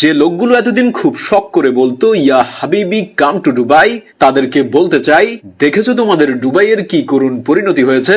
যে লোকগুলো এতদিন খুব শখ করে বলতো, ইয়া হাবিবি, কাম টু দুবাই। তাদেরকে বলতে চাই, দেখেছ তোমাদের দুবাইয়ের কি করুণ পরিণতি হয়েছে?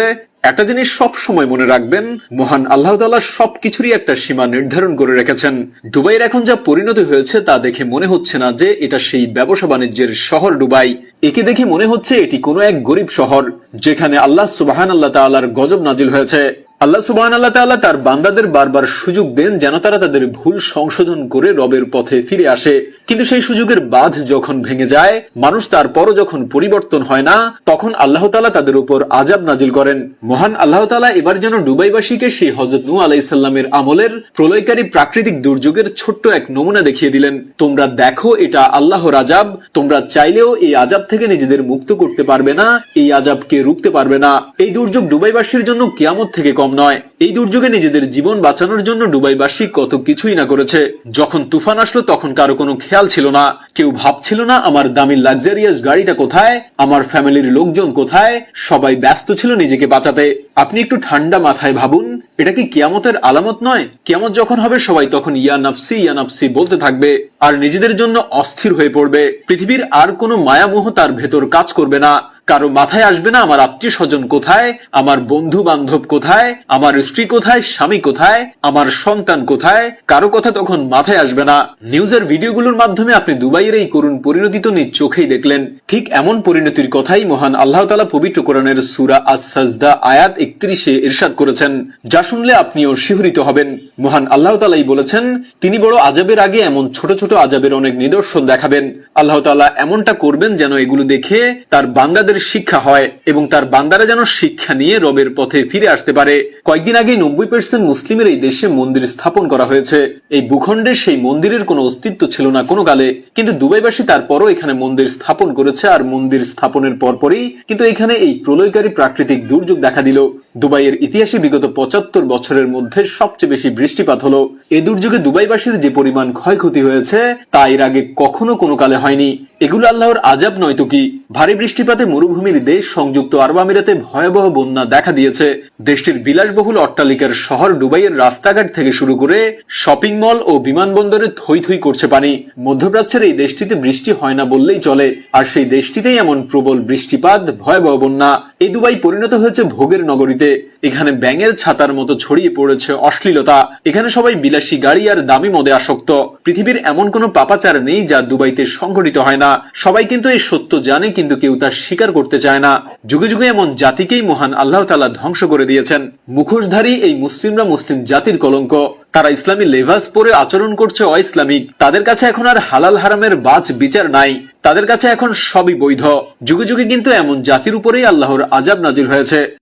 একটা জিনিস সব সময় মনে রাখবেন, মহান আল্লাহ তাআলা সবকিছুরই একটা সীমা নির্ধারণ করে রেখেছেন। দুবাইয়ের এখন যা পরিণতি হয়েছে তা দেখে মনে হচ্ছে না যে এটা সেই ব্যবসা বাণিজ্যের শহর দুবাই। একে দেখে মনে হচ্ছে এটি কোনো এক গরিব শহর, যেখানে আল্লাহ সুবাহান আল্লাহ তাআলার গজব নাজিল হয়েছে। আল্লাহ সুবহান আল্লাহ তাআলা তার বান্দাদের বারবার সুযোগ দেন যেন তারা তাদের ভুল সংশোধন করে রবের পথে ফিরে আসে। কিন্তু সেই সুযোগের বাঁধ যখন ভেঙে যায়, মানুষ তারপরও যখন পরিবর্তন হয় না, তখন আল্লাহ তাআলা তাদের উপর আজাব নাজিল করেন। মহান আল্লাহ তাআলা এবার যেন ডুবাইবাসীকে সেই হজরত নূ আলাইসাল্লামের আমলের প্রলয়কারী প্রাকৃতিক দুর্যোগের ছোট্ট এক নমুনা দেখিয়ে দিলেন। তোমরা দেখো, এটা আল্লাহর আজাব তোমরা চাইলেও এই আজাব থেকে নিজেদের মুক্ত করতে পারবে না, এই আজাবকে রুখতে পারবে না। এই দুর্যোগ ডুবাইবাসীর জন্য কিয়ামত থেকে কম নয়। এই দুর্যোগে নিজেদের জীবন বাঁচানোর জন্য ডুবাইবাসী কত কিছুই না করেছে। যখন তুফান আসলো, তখন কারও কোনো খেয়াল ছিল না। কেউ ভাবছিল না, আমার দামি লাক্সারিয়াস গাড়িটা কোথায়? আমার ফ্যামিলির লোকজন কোথায়? সবাই ব্যস্ত ছিল নিজেকে বাঁচাতে। আপনি একটু ঠান্ডা মাথায় ভাবুন, এটা কি কিয়ামতের আলামত নয়? কিয়ামত যখন হবে, সবাই তখন ইয়া নাফসি বলতে থাকবে, আর নিজেদের জন্য অস্থির হয়ে পড়বে। পৃথিবীর আর কোনো মায়ামোহ তার ভেতর কাজ করবে না। কারও মাথায় আসবে না, আমার আত্মীয় স্বজন কোথায়, আমার বন্ধু বান্ধব কোথায়, আমার স্ত্রী কোথায়, স্বামী কোথায়, আমার সন্তান কোথায়, কারও কথা তখন মাথায় আসবে না। নিউজের ভিডিওগুলোর মাধ্যমে আপনি দুবাইয়ের এই করুণ পরিণতি তো নিজ চোখেই দেখলেন। ঠিক এমন পরিণতির কথাই মহান আল্লাহ তালা পবিত্র কোরআনের সুরা আজ সাজদা আয়াত একত্রিশে ইরশাদ করেছেন, যা শুনলে আপনিও শিহরিত হবেন। মহান আল্লাহ তালাই বলেছেন, তিনি বড় আজাবের আগে এমন ছোট ছোট আজাবের অনেক নিদর্শন দেখাবেন। আল্লাহ তালা এমনটা করবেন যেন এগুলো দেখে তার বান্দাদের শিক্ষা হয় এবং তার বান্দারা যেন শিক্ষা নিয়ে রবের পথে ফিরে আসতে পারে। কয়েকদিন আগে নব্বই পার্সেন্ট মুসলিমের এই দেশে মন্দির স্থাপন করা হয়েছে। এই ভূখণ্ডে সেই মন্দিরের কোনো অস্তিত্ব ছিল না কোনো কালে। কিন্তু দুবাইবাসী তারপরও এখানে মন্দির স্থাপন করেছে আর মন্দির স্থাপনের পরপরই কিন্তু এখানে এই প্রলয়কারী প্রাকৃতিক দুর্যোগ দেখা দিল। দুবাইয়ের ইতিহাসে বিগত পঁচাত্তর বছরের মধ্যে সবচেয়ে বেশি বৃষ্টিপাত হলো। এই দুর্যোগে দুবাইবাসীর যে পরিমাণ ক্ষয়ক্ষতি হয়েছে, তা এর আগে কখনো কোনো কালে হয়নি। এগুলো আল্লাহর আজাব নয় তো কি? ভারী বৃষ্টিপাতে মরুভূমির দেশ সংযুক্ত আরব আমিরাতে ভয়াবহ বন্যা দেখা দিয়েছে। দেশটির বিলাসবহুল অট্টালিকার শহর ডুবাইয়ের রাস্তাঘাট থেকে শুরু করে শপিং মল ও বিমানবন্দরে থই থই করছে পানি। মধ্যপ্রাচ্যের এই দেশটিতে বৃষ্টি হয় না বললেই চলে। আর সেই দেশটিতেই এমন প্রবল বৃষ্টিপাত, ভয়াবহ বন্যা। এই দুবাই পরিণত হয়েছে ভোগের নগরীতে। এখানে ব্যাঙের ছাতার মতো ছড়িয়ে পড়েছে অশ্লীলতা। এখানে সবাই বিলাসী গাড়ি আর দামি মদে আসক্ত। পৃথিবীর এমন কোনো পাপাচার নেই যা দুবাইতে সংঘটিত হয় না। সবাই কিন্তু এই সত্য জানে, কিন্তু কেউ তা স্বীকার করতে চায় না। যুগে যুগে এমন জাতিকেই মহান আল্লাহ তালা ধ্বংস করে দিয়েছেন। মুখোশধারী এই মুসলিমরা মুসলিম জাতির কলঙ্ক। তারা ইসলামী লেভাস পরে আচরণ করছে অইসলামিক। তাদের কাছে এখন আর হালাল হারামের বাজ বিচার নাই। তাদের কাছে এখন সবই বৈধ। যুগে যুগে কিন্তু এমন জাতির উপরেই আল্লাহর আজাব নাজির হয়েছে।